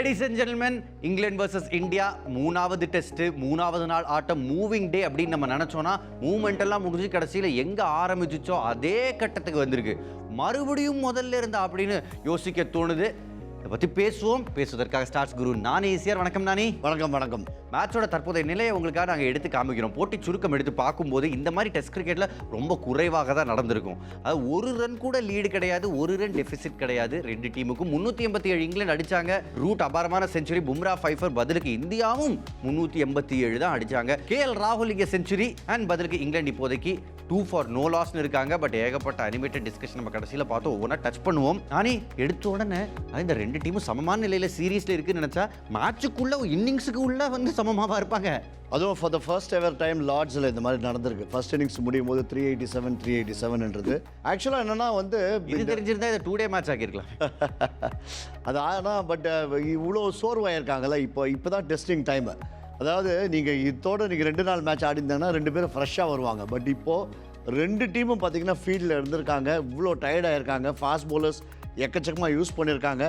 Ladies and gentlemen England versus India மூணாவது test மூணாவது நாள் ஆட்டம் மூவிங் டே அப்படின்னு நம்ம நினச்சோன்னா மூமெண்ட் எல்லாம் முடிஞ்சு கடைசியில் எங்கே ஆரம்பிச்சிச்சோ அதே கட்டத்துக்கு வந்திருக்கு. மறுபடியும் முதல்ல இருந்தா அப்படின்னு யோசிக்க தோணுது. இதை பத்தி பேசுவோம். பேசுவதற்காக ஸ்டார்ஸ் குரு நானே ஈசியார் வணக்கம் நானி. வணக்கம் வணக்கம். மேட்சோட தற்போதைய நிலையை உங்களுக்காக நாங்கள் எடுத்து காமிக்கிறோம். போட்டி சுருக்கம் எடுத்து பார்க்கும்போது இந்த மாதிரி டெஸ்ட் கிரிக்கெட்டில் ரொம்ப குறைவாக தான் நடந்திருக்கும். அது ஒரு ரன் கூட லீடு கிடையாது ஒரு ரன் டெபிசிட் கிடையாது. ரெண்டு டீமுக்கும் முந்நூற்றி எண்பத்தி ஏழு இங்கிலாந்து அடிச்சாங்க. ரூட் அபாரமான செஞ்சுரி பும்ரா ஃபைஃபர் பதிலுக்கு இந்தியாவும் முந்நூற்றி எண்பத்தி ஏழு தான் அடிச்சாங்க. கே எல் ராகுல் இங்கே செஞ்சுரி அண்ட் பதிலுக்கு இங்கிலாந்து இப்போதைக்கு டூ ஃபார் நோ லாஸ்னு இருக்காங்க. பட் ஏகப்பட்ட அனிமேட்டட் டிஸ்கஷன் நம்ம கடைசியில் பார்த்தோம். ஒவ்வொன்றா டச் பண்ணுவோம். நானே எடுத்த உடனே இந்த ரெண்டு டீமும் சமமான நிலையில் சீரீஸில் இருக்குன்னு நினச்சா மேட்சுக்குள்ள இன்னிங்ஸுக்கு உள்ள வந்து சமமாவா இருப்பாங்க. அதுவும் for the first ever time லார்ட்ஸில் இந்த மாதிரி நடந்திருக்கு. ஃபர்ஸ்ட் இன்னிங்ஸ் முடியும் போது three eighty seven three eighty செவன்ன்றது ஆக்சுவலாக என்னன்னா வந்து இது தெரிஞ்சிருந்தா இதை டூ டே மேட்ச் ஆக்கியிருக்கலாம். அது ஆனால் பட் இவ்வளோ சோர்வாயிருக்காங்கல்ல இப்போ இப்போ தான் டெஸ்டிங் டைம் அதாவது நீங்கள் இதோட நீங்கள் ரெண்டு நாள் மேட்ச் ஆடிருந்தாங்கன்னா ரெண்டு பேரும் ஃப்ரெஷ்ஷாக வருவாங்க. பட் இப்போது ரெண்டு டீமும் பார்த்தீங்கன்னா ஃபீல்டில் இருந்திருக்காங்க. இவ்வளோ டயர்டாக இருக்காங்க ஃபாஸ்ட் bowlers எக்கச்சக்கமாக யூஸ் பண்ணியிருக்காங்க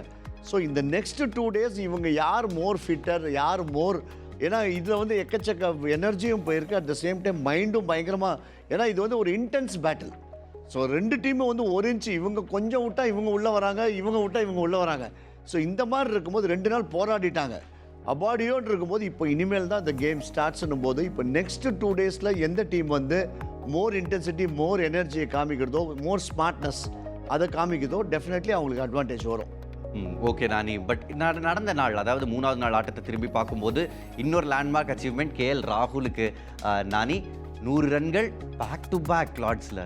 ஸோ இந்த நெக்ஸ்ட் டூ டேஸ் இவங்க யார் மோர் ஃபிட்டர் யார் மோர் ஏன்னா இதில் வந்து எக்கச்சக்க எனர்ஜியும் போயிருக்கு. அட் த சேம் டைம் மைண்டும் பயங்கரமாக ஏன்னா இது வந்து ஒரு இன்டென்ஸ் பேட்டில் ஸோ ரெண்டு டீமும் வந்து ஒரு இன்ச்சு இவங்க கொஞ்சம் விட்டா இவங்க உள்ளே வராங்க இவங்க விட்டா இவங்க உள்ளே வராங்க. ஸோ இந்த மாதிரி இருக்கும்போது ரெண்டு நாள் போராடிட்டாங்க. அபாடியோன்னு இருக்கும்போது இப்போ இனிமேல் தான் இந்த கேம் ஸ்டார்ட்ஸ்னும் போது இப்போ நெக்ஸ்ட் டூ டேஸில் எந்த டீம் வந்து மோர் இன்டென்சிட்டி மோர் எனர்ஜியை காமிக்கிறதோ மோர் ஸ்மார்ட்னஸ் அதை காமிக்கிறதோ டெஃபினெட்லி அவங்களுக்கு அட்வான்டேஜ் வரும். ஓகே நானி பட் நடந்த நாள் அதாவது மூணாவது நாள் ஆட்டத்தை திரும்பி பார்க்கும்போது இன்னொரு லேண்ட்மார்க் அச்சீவ்மெண்ட் கே எல் ராகுலுக்கு. நானி நூறு ரன்கள் பேக் டு பேக் லார்ட்ஸில்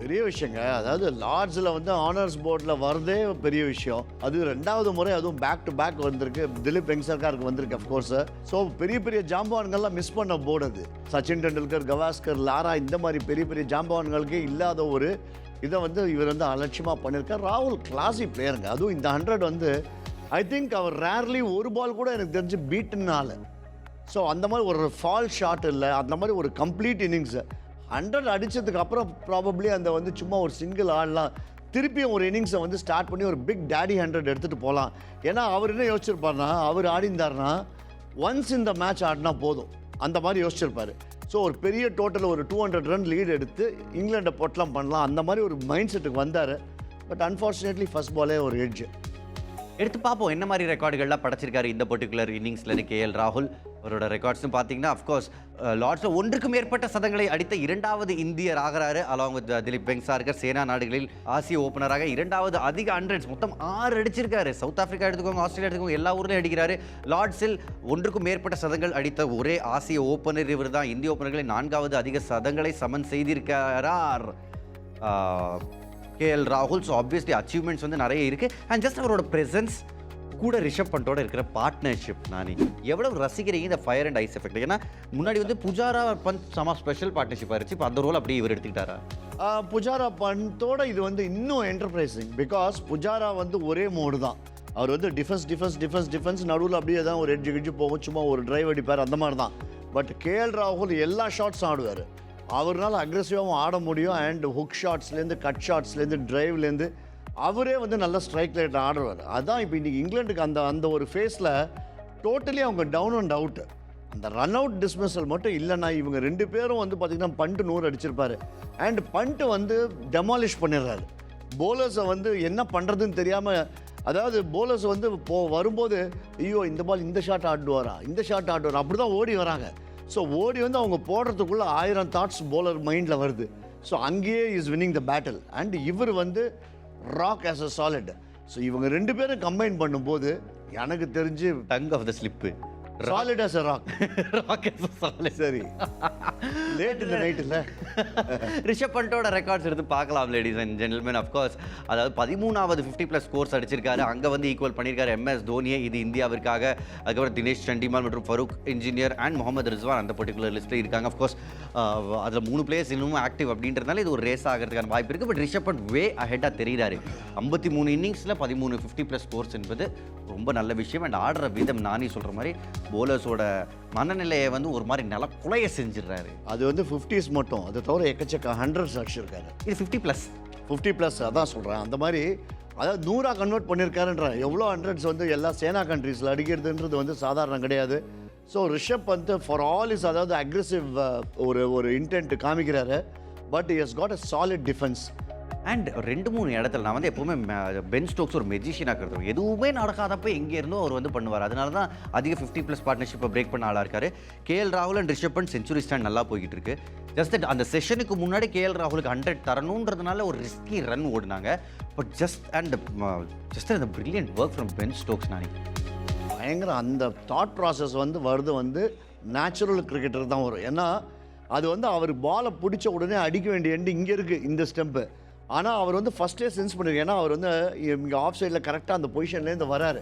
பெரிய விஷயங்க. அதாவது லார்ட்ஸில் வந்து ஆனர்ஸ் போர்டில் வரதே பெரிய விஷயம். அது ரெண்டாவது முறை அதுவும் பேக் டு பேக் வந்திருக்கு. திலீப் வெங்கசர்காருக்கு வந்திருக்கு அஃப்கோர்ஸ் ஸோ பெரிய பெரிய ஜாம்பவான்கள்லாம் மிஸ் பண்ண போர்டு அது. சச்சின் டெண்டுல்கர் கவாஸ்கர் லாரா இந்த மாதிரி பெரிய பெரிய ஜாம்பவான்களுக்கே இல்லாத ஒரு இதை வந்து இவர் வந்து அலட்சியமாக பண்ணியிருக்கார். ராகுல் கிளாசி பிளேயருங்க அதுவும் இந்த ஹண்ட்ரட் வந்து ஐ திங்க் அவர் ரேர்லி ஒரு பால் கூட எனக்கு தெரிஞ்சு பீட்டுனால ஸோ அந்த மாதிரி ஒரு ஃபால் ஷாட் இல்லை. அந்த மாதிரி ஒரு கம்ப்ளீட் இன்னிங்ஸு ஹண்ட்ரட் அடித்ததுக்கு அப்புறம் ப்ராபப்ளி அந்த வந்து சும்மா ஒரு சிங்கிள் ஆடலாம். திருப்பியும் ஒரு இன்னிங்ஸை வந்து ஸ்டார்ட் பண்ணி ஒரு பிக் டேடி ஹண்ட்ரட் எடுத்துகிட்டு போகலாம் ஏன்னா அவர் என்ன யோசிச்சிருப்பாருன்னா அவர் ஆடிந்தார்னா ஒன்ஸ் இந்த மேட்ச் ஆடினா போதும். அந்த மாதிரி யோசிச்சிருப்பார். ஸோ ஒரு பெரிய டோட்டல் ஒரு டூ ஹண்ட்ரட் ரன் லீடு எடுத்து இங்கிலாண்டை பொட்டலாம் பண்ணலாம். அந்த மாதிரி ஒரு மைண்ட் செட்டுக்கு வந்தார் பட் அன்ஃபார்ச்சுனேட்லி ஃபர்ஸ்ட் பாலே ஒரு எட்ஜ் எடுத்து பார்ப்போம். என்ன மாதிரி ரெக்கார்டுகள்லாம் படைச்சிருக்காரு இந்த பர்டிகுலர் இன்னிங்ஸ்ல கே எல் ராகுல்? அவரோட ரெக்கார்ட்ஸும் பார்த்தீங்கன்னா அஃப்கோர்ஸ் லார்ட்ஸில் ஒன்றுக்கும் மேற்பட்ட சதங்களை அடித்த இரண்டாவது இந்தியர் ஆகிறாரு along with Dilip Vengsarkar SENA நாடுகளில் ஆசிய ஓப்பனராக இரண்டாவது அதிக ஹண்ட்ரட்ஸ் மொத்தம் ஆறு அடிச்சிருக்காரு. சவுத் ஆஃப்ரிக்கா எடுத்துக்கோங்க ஆஸ்திரேலியா எடுத்துக்கோங்க எல்லா ஊர்லையும் அடிக்கிறாரு. லார்ட்ஸில் ஒன்றுக்கும் மேற்பட்ட சதங்கள் அடித்த ஒரே ஆசிய ஓப்பனர் இவர் தான். இந்திய ஓப்பனர்களை நான்காவது அதிக சதங்களை சமன் செய்திருக்கிறார். கே எல் ராகுல். ஸோ ஆப்வியஸ்லி அச்சீவ்மெண்ட்ஸ் வந்து நிறைய இருக்குது அண்ட் ஜஸ்ட் அவரோட ப்ரெசன்ஸ் கூட ரிஷப் பண்டோட இருக்கிற பார்ட்னர்ஷிப் நானி எவ்வளவு ரசிக்கிறீங்க இந்த ஃபயர் அண்ட் ஐஸ் எஃபெக்ட் ஏன்னா முன்னாடி வந்து புஜாரா பந்த் சமா ஸ்பெஷல் பார்ட்னர்ஷிப் ஆயிருச்சு இப்போ அந்த ரோல் அப்படியே இவர் எடுத்துக்கிட்டாரா? புஜாரா பந்தோட இது வந்து இன்னும் என்டர்பிரைசிங் பிகாஸ் புஜாரா வந்து ஒரே மோடு தான். அவர் வந்து டிஃபென்ஸ் டிஃபென்ஸ் டிஃபென்ஸ் டிஃபென்ஸ் நடுவில் அப்படியே தான் ஒரு எட்ஜு கிட்ஜு போகும். சும்மா ஒரு டிரைவ் அடிப்பார் அந்த மாதிரி தான். பட் கேஎல் ராகுல் எல்லா ஷாட்ஸும் ஆடுவார். அவர்னால அக்ரெசிவாகவும் ஆட முடியும். அண்ட் ஹுக் ஷாட்ஸ்லேருந்து கட் ஷாட்ஸ்லேருந்து டிரைவ்லேருந்து அவரே வந்து நல்ல ஸ்ட்ரைக் லைட் ஆடுவார் அதான் இப்போ இன்றைக்கி இங்கிலாண்டுக்கு அந்த அந்த ஒரு ஃபேஸில் டோட்டலி அவங்க டவுன் அண்ட் அவுட்டு அந்த ரன் அவுட் டிஸ்மிஸல் மட்டும் இல்லைன்னா இவங்க ரெண்டு பேரும் வந்து பார்த்திங்கன்னா பண்ட்டு நூறு அடிச்சிருப்பாரு. அண்ட் பண்ட்டு வந்து டெமாலிஷ் பண்ணிடுறாரு. போலர்ஸை வந்து என்ன பண்ணுறதுன்னு தெரியாமல் அதாவது போலர்ஸ் வந்து போ வரும்போது ஐயோ இந்த பால் இந்த ஷாட் ஆடுவாரா? இந்த ஷாட் ஆடுவாரா? அப்படி தான் ஓடி வராங்க. ஸோ ஓடி வந்து அவங்க போடுறதுக்குள்ளே ஆயிரம் தாட்ஸ் போலர் மைண்டில் வருது. ஸோ அங்கேயே is winning the battle and இவர் வந்து rock as a solid so இவங்க ரெண்டு பேரும் கம்பைன் பண்ணும்போது எனக்கு தெரிஞ்சு tongue of the slip solid as a rock சரி. லேட் இந்த நைட் இல்லை. ரிஷப் பண்டோட ரெக்கார்ட்ஸ் எடுத்து பார்க்கலாம் லேடிஸ் அண்ட் ஜென்டில்மேன் அஃப்கோர்ஸ் அதாவது பதிமூணாவது ஃபிஃப்டி ப்ளஸ் ஸ்கோர்ஸ் அடிச்சிருக்காரு. அங்கே வந்து ஈக்குவல் பண்ணியிருக்காரு எம்எஸ் தோனியை. இது இந்தியாவிற்காக அதுக்கப்புறம் தினேஷ் சண்டிமால் மற்றும் ஃபரூக் இன்ஜினியர் அண்ட் முகமது ரிஸ்வான் அந்த பர்டிகுலர் லிஸ்ட்டில் இருக்காங்க. அஃப்கோர்ஸ் அதில் மூணு பிளேயர்ஸ் இன்னும் ஆக்டிவ் அப்படின்றதுனால இது ஒரு ரேஸ் ஆகிறதுக்கான வாய்ப்பு இருக்குது பட் ரிஷப் பண்ட் வே அஹெட்டாக தெரிகிறாரு ஐம்பத்தி மூணு இன்னிங்ஸில் பதிமூணு ஃபிஃப்டி ப்ளஸ் ஸ்கோர்ஸ் என்பது ரொம்ப நல்ல விஷயம். அண்ட் ஆடுற விதம் நானே சொல்கிற மாதிரி போலர்ஸோட மனநிலையை வந்து ஒரு மாதிரி நில குலைய செஞ்சிடுறாரு. அது வந்து ஃபிஃப்டிஸ் மட்டும். அது தவிர எக்கச்சக்க ஹண்ட்ரட்ஸ் அடிச்சிருக்காரு. இது ஃபிஃப்டி ப்ளஸ் ஃபிஃப்டி ப்ளஸ் அதான் சொல்கிறேன் அந்த மாதிரி அதாவது நூறா கன்வெர்ட் பண்ணியிருக்காருன்ற எவ்வளோ ஹண்ட்ரட்ஸ் வந்து எல்லா சேனா கண்ட்ரீஸில் அடிக்கிறதுன்றது வந்து சாதாரணம் கிடையாது. ஸோ ரிஷப் வந்து ஃபார் ஆல் இஸ் அதாவது அக்ரெசிவ் ஒரு ஒரு intent காமிக்கிறாரு. But is got a solid defence and ரெண்டு மூணு இடத்துல நான் வந்து எப்பவுமே பென் ஸ்டோக்ஸ் ஒரு மெஜிஷியனாக இருக்கிறது எதுவுமே நடக்காதப்போ எங்கே இருந்தோ அவர் வந்து பண்ணுவார். அதனால தான் அதிக ஃபிஃப்டி ப்ளஸ் பார்ட்னர்ஷிப்பை பிரேக் பண்ண ஆளாக இருக்காரு. கேஎல் ராகுல் and Rishabh and century stand நல்லா போய்கிட்டு இருக்கு ஜஸ்ட் தட் அந்த செஷனுக்கு முன்னாடி கேஎல் ராகுலுக்கு ஹண்ட்ரட் தரணுன்றதுனால ஒரு ரிஸ்கி ரன் ஓடினாங்க. பட் ஜஸ்ட் அண்ட் ஜஸ்ட் அந்த brilliant work from Ben Stokes Nani பயங்கர அந்த தாட் ப்ராசஸ் வந்து வருது வந்து நேச்சுரல் கிரிக்கெட்டர் தான் வரும் ஏன்னா அது வந்து அவர் பாலை பிடிச்ச உடனே அடிக்க வேண்டிய எண்டு இங்கே இருக்குது இந்த ஸ்டெம்பு ஆனால் அவர் வந்து ஃபஸ்ட்டே சென்ஸ் பண்ணிருக்கு ஏன்னா அவர் வந்து இங்கே ஆஃப் சைடில் கரெக்டாக அந்த பொசிஷன்லேருந்து வராரு.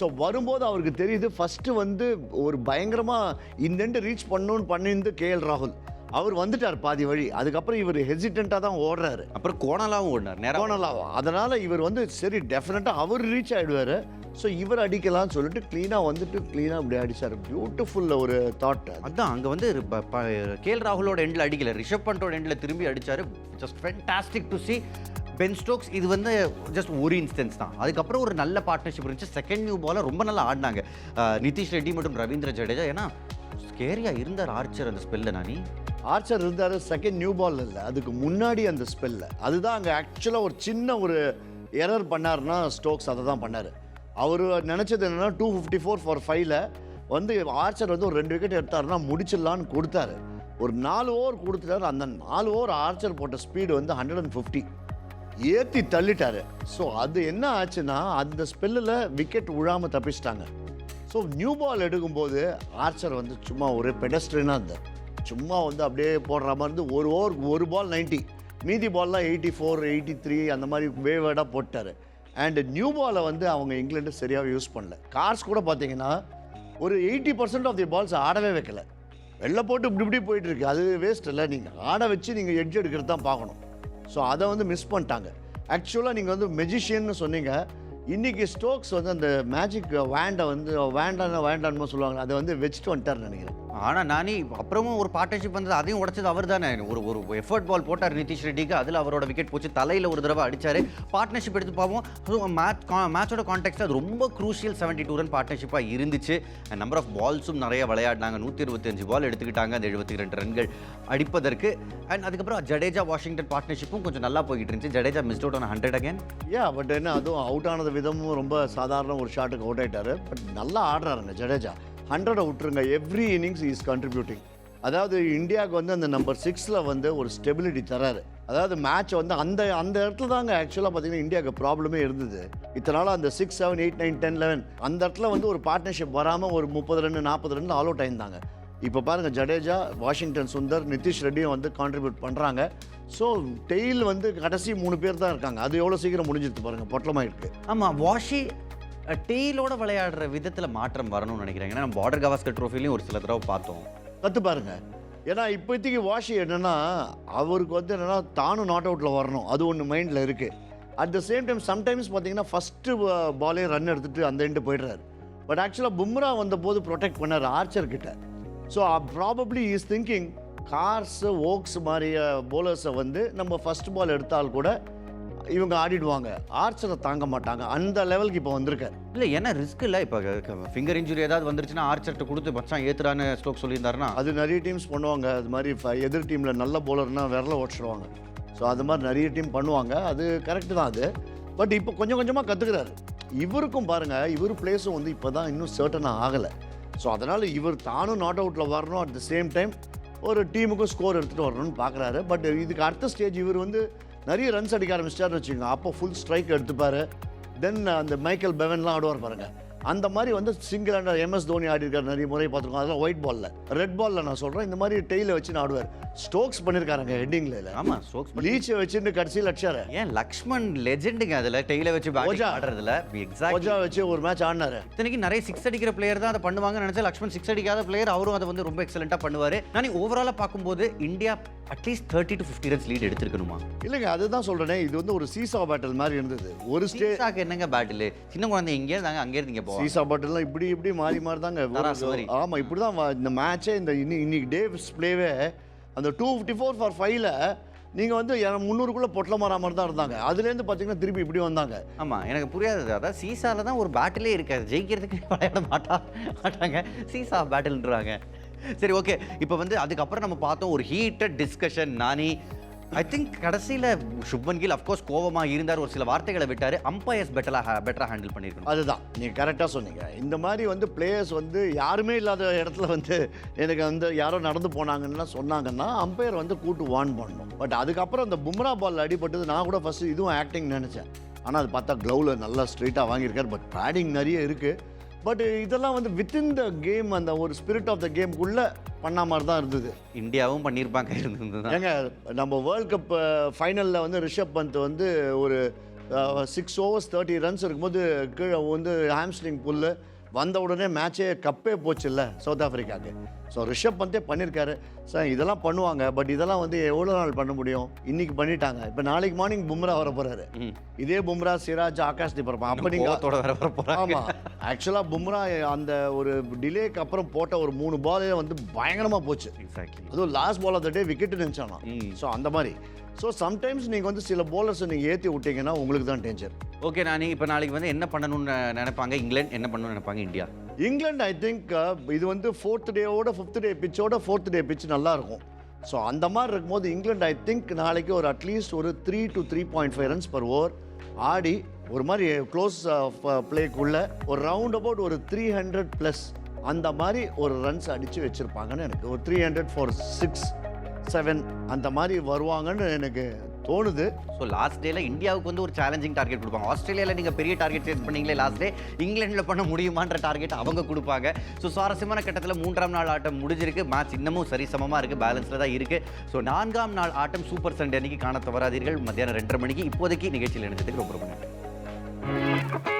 ஸோ வரும்போது அவருக்கு தெரியுது ஃபஸ்ட்டு வந்து ஒரு பயங்கரமாக இந்த ரீச் பண்ணணும்னு பண்ணியிருந்து கேஎல் ராகுல். அவர் வந்துட்டார் பாதி வழி. அதுக்கப்புறம் இவர் ஹெசிடெண்ட்டாக தான் ஓடுறாரு. அப்புறம் கோணலாவும் ஓடினார் நேரம் கோணலாவா அதனால் இவர் வந்து சரி டெஃபினட்டாக அவர் ரீச் ஆகிடுவார் ஸோ இவர் அடிக்கலாம்னு சொல்லிட்டு க்ளீனாக வந்துட்டு க்ளீனாக அப்படி அடிச்சார். பியூட்டிஃபுல் ஒரு தாட் அதான் அங்கே வந்து கேஎல் ராகுலோட எண்டில் அடிக்கல. ரிஷப் பண்டோட எண்டில் திரும்பி அடிச்சாரு. Just fantastic to see Ben Stokes இது வந்து ஜஸ்ட் ஒரு இன்ஸ்டன்ஸ் தான். அதுக்கப்புறம் ஒரு நல்ல பார்ட்னர்ஷிப் இருந்துச்சு. செகண்ட் நியூ பாலை ரொம்ப நல்லா ஆடினாங்க. நிதிஷ் ரெட்டி மற்றும் ரவீந்திர ஜடேஜா. ஏன்னா ஸ்கேரியா இருந்தார் ஆர்ச்சர் அந்த ஸ்பெல்ல நானி. ஆர்ச்சர் இருந்தார் செகண்ட் நியூ பால் இல்லை. அதுக்கு முன்னாடி அந்த ஸ்பெல்ல அதுதான் அங்கே ஆக்சுவலாக ஒரு சின்ன ஒரு எரர் பண்ணாருன்னா ஸ்டோக்ஸ் அதை தான் பண்ணார். அவர் நினச்சது என்னென்னா டூ ஃபிஃப்டி ஃபோர் ஃபார் ஃபைவ்ல வந்து ஆர்ச்சர் வந்து ஒரு ரெண்டு விக்கெட் எடுத்தாருன்னா முடிச்சிடலான்னு கொடுத்தாரு. ஒரு நாலு ஓவர் கொடுத்துட்டாரு. அந்த நாலு ஓவர் ஆர்ச்சர் போட்ட ஸ்பீடு வந்து ஹண்ட்ரட் அண்ட் ஃபிஃப்டி ஏற்றி தள்ளிட்டாரு. ஸோ அது என்ன ஆச்சுன்னா அந்த ஸ்பெல்லில் விக்கெட் விழாமல் தப்பிச்சிட்டாங்க. ஸோ நியூ பால் எடுக்கும்போது ஆர்ச்சர் வந்து சும்மா ஒரு பெடஸ்ட்ரியனாக இருந்தார். சும்மா வந்து அப்படியே போடுற மாதிரி இருந்து ஒரு ஓவர் ஒரு பால் 90 மீதி பால்லாம் எயிட்டி ஃபோர் எயிட்டி த்ரீ அந்த மாதிரி வேவேர்டாக போட்டார். அண்டு நியூ பாலை வந்து அவங்க இங்கிலாண்டு சரியாக யூஸ் பண்ணல. கார்ஸ் கூட பார்த்தீங்கன்னா ஒரு eighty percent of the balls ஆடவே வைக்கல. வெளில போட்டு இப்படி இப்படி போயிட்டுருக்கு அது வேஸ்ட் இல்லை. நீங்கள் ஆட வச்சு நீங்கள் எட்ஜ் எடுக்கிறது தான் பார்க்கணும். ஸோ அதை வந்து மிஸ் பண்ணிட்டாங்க. ஆக்சுவலாக நீங்கள் வந்து மெஜிஷியன்னு சொன்னீங்க. இன்றைக்கி ஸ்டோக்ஸ் வந்து அந்த மேஜிக் வேண்டை வந்து வேண்டான வேண்டான்னு சொல்லுவாங்க அதை வந்து வச்சுட்டு வந்துட்டார்னு நினைக்கிறேன். ஆனால் நானி அப்புறமும் ஒரு பார்ட்னர்ஷிப் வந்தது அதையும் உடைச்சது அவர் தானே ஒரு ஒரு எஃபர்ட் பால் போட்டார் நிதிஷ் ரெட்டிக்கு. அதில் அவரோட விக்கெட் போச்சு. தலையில் ஒரு தடவை அடித்தார் பார்ட்னர்ஷிப் எடுத்து பார்ப்போம். மேட்ச் மேட்சோட கான்டெக்ட் அது ரொம்ப குரூஷியல் செவன்டி டூ ரன் பார்ட்னர்ஷிப்பாக இருந்துச்சு. நம்பர் ஆஃப் பால்ஸும் நிறைய விளையாடினாங்க. நூற்றி இருபத்தஞ்சு பால் எடுத்துக்கிட்டாங்க. அந்த எழுபத்தி ரெண்டு ரன்கள் அடிப்பதற்கு. அண்ட் அதுக்கப்புறம் ஜடேஜா வாஷிங்டன் பார்ட்னர்ஷிப்பும் கொஞ்சம் நல்லா போய்கிட்டு இருந்துச்சு. Jadeja missed out on hundred again yeah but என்ன அதுவும் அவுட் ஆனது விதமும் ரொம்ப சாதாரண ஒரு ஷாட்டுக்கு அவுட் ஆகிட்டார் பட் நல்லா ஆடுறாருங்க ஜடேஜா. ஹண்ட்ரடை விட்டுருங்க. எவ்ரி இன்னிங்ஸ் இஸ் கண்ட்ரிபியூட்டிங் அதாவது இந்தியாவுக்கு வந்து அந்த நம்பர் சிக்ஸில் வந்து ஒரு ஸ்டெபிலிட்டி தராரு. அதாவது மேட்ச் வந்து அந்த அந்த இடத்துல தாங்க ஆக்சுவலாக பார்த்தீங்கன்னா இந்தியாவுக்கு ப்ராப்ளமே இருந்தது. இத்தனால அந்த six seven eight nine ten eleven அந்த இடத்துல வந்து ஒரு பார்ட்னர்ஷிப் வராமல் ஒரு முப்பது ரன் நாற்பது ரன் ஆல் அவுட் ஆயிருந்தாங்க. இப்போ பாருங்கள் ஜடேஜா வாஷிங்டன் சுந்தர் நிதிஷ் ரெட்டியும் வந்து கான்ட்ரிபியூட் பண்ணுறாங்க ஸோ டெய்ல் வந்து கடைசி மூணு பேர் தான் இருக்காங்க. அது எவ்வளோ சீக்கிரம் முடிஞ்சிருக்கு பாருங்கள் பொட்டலமாயிருக்கு. ஆமாம் வாஷி டெய்லோட விளையாடுற விதத்தில் மாற்றம் வரணும்னு நினைக்கிறேன். ஏன்னா நம்ம பார்டர் கவாஸ்கர் ட்ரோஃபிலையும் ஒரு சில தடவை பார்த்தோம். கற்று பாருங்க. ஏன்னா இப்போதைக்கு வாஷி என்னென்னா அவருக்கு வந்து என்னன்னா தானும் நாட் அவுட்டில் வரணும். அது ஒன்று மைண்டில் இருக்குது at the same time sometimes பார்த்தீங்கன்னா ஃபஸ்ட்டு பாலே ரன் எடுத்துகிட்டு அந்த எண்டு போயிடுறாரு. பட் ஆக்சுவலாக பும்ரா வந்தபோது ப்ரொடெக்ட் பண்ணார் ஆர்ச்சர் கிட்ட. So probably is thinking Carse Woakes மாதிரி போலர்ஸை வந்து நம்ம ஃபர்ஸ்ட் பால் எடுத்தால் கூட இவங்க ஆடிடுவாங்க. ஆர்ச்சரை தாங்க மாட்டாங்க. அந்த லெவலுக்கு இப்போ வந்திருக்கார். இல்லை ஏன்னா ரிஸ்க் இல்லை. இப்போ ஃபிங்கர் இன்ஜுரி ஏதாவது வந்துருச்சுன்னா ஆர்ச்சர்ட்ட கொடுத்து மச்சான் ஏத்துறான்னு ஸ்டோக் சொல்லியிருந்தாருன்னா. அது நிறைய டீம்ஸ் பண்ணுவாங்க. அது மாதிரி எதிர் டீமில் நல்ல போலர்னா விரல உடச்சிடுவாங்க ஸோ அது மாதிரி நிறைய டீம் பண்ணுவாங்க. அது கரெக்டு தான் அது. பட் இப்போ கொஞ்சம் கொஞ்சமாக கற்றுக்கிறாரு இவருக்கும் பாருங்கள் இவர் பிளேஸும் வந்து இப்போ தான் இன்னும் சர்டனாக ஆகலை. ஸோ அதனால் இவர் தானும் நாட் அவுட்டில் வரணும். அட் த சேம் டைம் ஒரு டீமுக்கும் ஸ்கோர் எடுத்துகிட்டு வரணும்னு பார்க்குறாரு பட் இதுக்கு அடுத்த ஸ்டேஜ் இவர் வந்து நிறைய ரன்ஸ் அடிக்க ஆரம்பிச்சிட்டாருன்னு வச்சுக்கோங்க. அப்போ ஃபுல் ஸ்ட்ரைக் எடுத்துப்பார். தென் uh, அந்த மைக்கேல் பெவன்லாம் ஆடுவார் பாருங்கள் அந்த மாதிரி வந்து சிங்கிள் ஹேண்டர் எம்எஸ் தோனி ஆடி இருக்காரு. நிறைய முறை பார்த்துருக்கோம். அதெல்லாம் ஒயிட் பால்ல ரெட் பால்ல நான் சொல்றேன். இந்த மாதிரி டெய்ல வச்சு ஆடுவார் ஸ்டோக்ஸ் பண்ணிருக்காருங்க ஹெட்டிங்ல இல்ல ஆமாம் ஸ்டோக்ஸ் லீச்சை வச்சுட்டு கடைசியில் அடிச்சாரு. ஏன் லக்ஷ்மன் லெஜெண்டுங்க அதில் டெய்ல வச்சு ஓஜா. ஆடுறதுல? எக்ஸாக்ட் ஓஜா வச்சு ஒரு மேட்ச் ஆடினாரு. இத்தனைக்கு நிறைய சிக்ஸ் அடிக்கிற பிளேயர் தான் அதை பண்ணுவாங்கன்னு நினைச்சா லக்ஷ்மன் சிக்ஸ் அடிக்காத பிளேயர் அவரும் அதை வந்து ரொம்ப எக்ஸலென்ட்டாக பண்ணுவார். நான் ஓவராலாக பார்க்கும்போது India at least thirty to fifty runs lead எடுத்திருக்கணுமா? இல்லைங்க அதுதான் சொல்றேனே. இது வந்து ஒரு சீசா பேட்டில் மாதிரி இருந்தது. ஒரு ஸ்டே சீசாக்கு என்னங்க பேட்டில் சின்ன குழந்தை இங்கே இருந்தாங்க அங்கே இருந்தீங்க. போவாங்க. சீசா பாட்டில்லாம் இப்படி இப்படி மாறி மாறி தாங்க. ஆமாம் இப்படி தான் இந்த மேட்சே இந்த இன்னி இன்னைக்கு டேவ்ஸ் பிளேவே அந்த டூ ஃபிஃப்டி ஃபோர் ஃபார் ஃபைவ்ல நீங்கள் வந்து முந்நூறுக்குள்ளே பொட்டல மாறா மாதிரி தான் இருந்தாங்க. அதுலேருந்து பார்த்தீங்கன்னா திருப்பி இப்படி வந்தாங்க. ஆமா எனக்கு புரியாதது அதான் சீசால தான் ஒரு பேட்டிலே இருக்காது. ஜெயிக்கிறதுக்கு விளையாட மாட்டா மாட்டாங்க. சீசா பேட்டில்ன்றாங்க சரி ஓகே இப்போ வந்து அதுக்கப்புறம் நம்ம பார்த்தோம் ஒரு ஹீட்டட் டிஸ்கஷன் நானி ஐ திங்க் கடைசியில் சுப்மன் கில் அஃப்கோர்ஸ் கோவமா இருந்தார் ஒரு சில வார்த்தைகளை விட்டார். அம்பையர்ஸ் பெட்டராக பெட்டராக ஹேண்டில் பண்ணியிருக்கணும். அதுதான். நீங்கள் கரெக்டாக சொன்னீங்க. இந்த மாதிரி வந்து பிளேயர்ஸ் வந்து யாருமே இல்லாத இடத்துல வந்து எனக்கு வந்து யாரோ நடந்து போனாங்கன்னா சொன்னாங்கன்னா அம்பையர் வந்து கூட்டு வார்ன் பண்ணணும் பட் அதுக்கப்புறம் அந்த பும்ரா பால் அடிபட்டது நான் கூட ஃபஸ்ட்டு இதுவும் ஆக்டிங் நினச்சேன். ஆனால் அது பார்த்தா க்ளவுவில் நல்லா ஸ்ட்ரெயிட்டாக வாங்கியிருக்காரு. பட் பேடிங் நிறைய இருக்குது பட் இதெல்லாம் வந்து வித்தின் த கேம் அந்த ஒரு ஸ்பிரிட் ஆஃப் த கேம்குள்ளே பண்ண மாதிரி தான் இருந்தது. இந்தியாவும் பண்ணியிருப்பாங்க இருந்தது ஏங்க நம்ம வேர்ல்ட் கப் ஃபைனலில் வந்து ரிஷப் பந்த் வந்து ஒரு சிக்ஸ் ஓவர்ஸ் தேர்ட்டி ரன்ஸ் இருக்கும்போது கீழே வந்து ஹாம்ஸ்ட்ரிங் புல்லு வந்த உடனே மேட்சே கப்பே போச்சுல்ல சவுத் ஆஃப்ரிக்காக்கு ஸோ ரிஷப் பந்தே பண்ணியிருக்காரு சார் இதெல்லாம் பண்ணுவாங்க பட் இதெல்லாம் வந்து எவ்வளோ நாள் பண்ண முடியும்? இன்னைக்கு பண்ணிட்டாங்க. இப்போ நாளைக்கு மார்னிங் பும்ரா வர போகிறாரு ம். இதே பும்ரா சிராஜ் ஆகாஷ் தீபரம் அப்போ நீங்கள் ஆமாம் ஆக்சுவலாக பும்ரா அந்த ஒரு டிலேக்கு அப்புறம் போட்ட ஒரு மூணு பாலே வந்து பயங்கரமாக போச்சு. அதுவும் last ball of the day wicket நினச்சானா. So அந்த மாதிரி. ஸோ சம்டைம்ஸ் நீங்கள் வந்து சில bowlers நீங்கள் ஏற்றி விட்டீங்கன்னா உங்களுக்கு தான் டேஞ்சர் ஓகே நான் இப்போ நாளைக்கு வந்து என்ன பண்ணணும்னு நினைப்பாங்க? இங்கிலாந்து என்ன பண்ணணும்னு நினைப்பாங்க? இந்தியா. இங்கிலாந்து ஐ திங்க் இது வந்து ஃபோர்த் டேவோட ஃபிஃப்த் டே பிச்சோட ஃபோர்த் டே பிச் நல்லா இருக்கும். ஸோ அந்த மாதிரி இருக்கும்போது இங்கிலாந்து ஐ திங்க் நாளைக்கு ஒரு அட்லீஸ்ட் ஒரு three to three point five runs per over ஆடி ஒரு மாதிரி க்ளோஸ் பிளேக்குள்ள ஒரு ரவுண்ட் அபவுட் ஒரு த்ரீ ஹண்ட்ரட் ப்ளஸ் அந்த மாதிரி ஒரு ரன்ஸ் அடித்து வச்சுருப்பாங்கன்னு எனக்கு. ஒரு three hundred four six seven அந்த மாதிரி வருவாங்கன்னு எனக்கு தோணுது. ஸோ லாஸ்ட் டேல இந்தியாவுக்கு வந்து ஒரு சேலஞ்சிங் டார்கெட் கொடுப்பாங்க. ஆஸ்திரேலியாவில் நீங்கள் பெரிய டார்கெட் சேஸ் பண்ணீங்களே லாஸ்ட் டே இங்கிலாண்டில் பண்ண முடியுமான்ற டார்கெட் அவங்க கொடுப்பாங்க. ஸோ சுவாரஸ்யமான கட்டத்தில் மூன்றாம் நாள் ஆட்டம் முடிஞ்சிருக்கு. மேட்ச் இன்னமும் சரிசமமாக இருக்குது பேலன்ஸில் தான் இருக்குது ஸோ நான்காம் நாள் ஆட்டம் சூப்பர் சண்டே அன்னைக்கு காண தவறாதீர்கள். மத்தியானம் ரெண்டரை மணிக்கு இப்போதைக்கு நிகழ்ச்சியில் இணைஞ்சதுக்கு ரொம்ப ரொம்ப நன்றி.